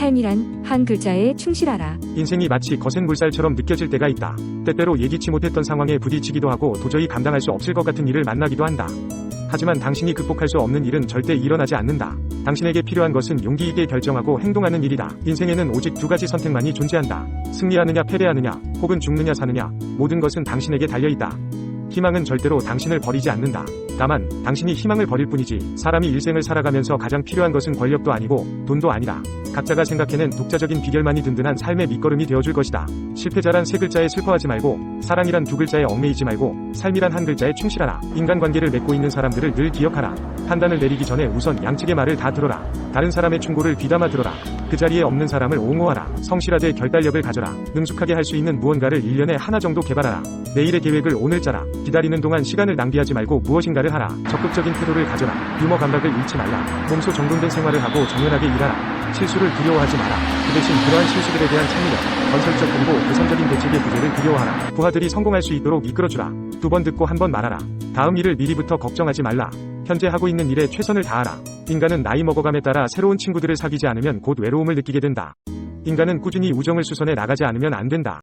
삶이란 한 글자에 충실하라. 인생이 마치 거센 물살처럼 느껴질 때가 있다. 때때로 예기치 못했던 상황에 부딪히기도 하고 도저히 감당할 수 없을 것 같은 일을 만나기도 한다. 하지만 당신이 극복할 수 없는 일은 절대 일어나지 않는다. 당신에게 필요한 것은 용기 있게 결정하고 행동하는 일이다. 인생에는 오직 두 가지 선택만이 존재한다. 승리하느냐 패배하느냐, 혹은 죽느냐 사느냐, 모든 것은 당신에게 달려있다. 희망은 절대로 당신을 버리지 않는다. 다만, 당신이 희망을 버릴 뿐이지, 사람이 일생을 살아가면서 가장 필요한 것은 권력도 아니고, 돈도 아니다. 각자가 생각해낸 독자적인 비결만이 든든한 삶의 밑거름이 되어줄 것이다. 실패자란 세 글자에 슬퍼하지 말고, 사랑이란 두 글자에 얽매이지 말고, 삶이란 한 글자에 충실하라. 인간관계를 맺고 있는 사람들을 늘 기억하라. 판단을 내리기 전에 우선 양측의 말을 다 들어라. 다른 사람의 충고를 귀담아 들어라. 그 자리에 없는 사람을 옹호하라. 성실하되 결단력을 가져라. 능숙하게 할 수 있는 무언가를 1년에 하나 정도 개발하라. 내일의 계획을 오늘 짜라. 기다리는 동안 시간을 낭비하지 말고 무엇인가를 하라. 적극적인 태도를 가져라. 유머 감각을 잃지 말라. 몸소 정돈된 생활을 하고 정연하게 일하라. 실수를 두려워하지 마라. 그 대신 그러한 실수들에 대한 창의력, 건설적 그리고 구성적인 대책의 부재를 두려워하라. 부하들이 성공할 수 있도록 이끌어주라. 두 번 듣고 한 번 말하라. 다음 일을 미리부터 걱정하지 말라. 현재 하고 있는 일에 최선을 다하라. 인간은 나이 먹어감에 따라 새로운 친구들을 사귀지 않으면 곧 외로움을 느끼게 된다. 인간은 꾸준히 우정을 수선해 나가지 않으면 안 된다.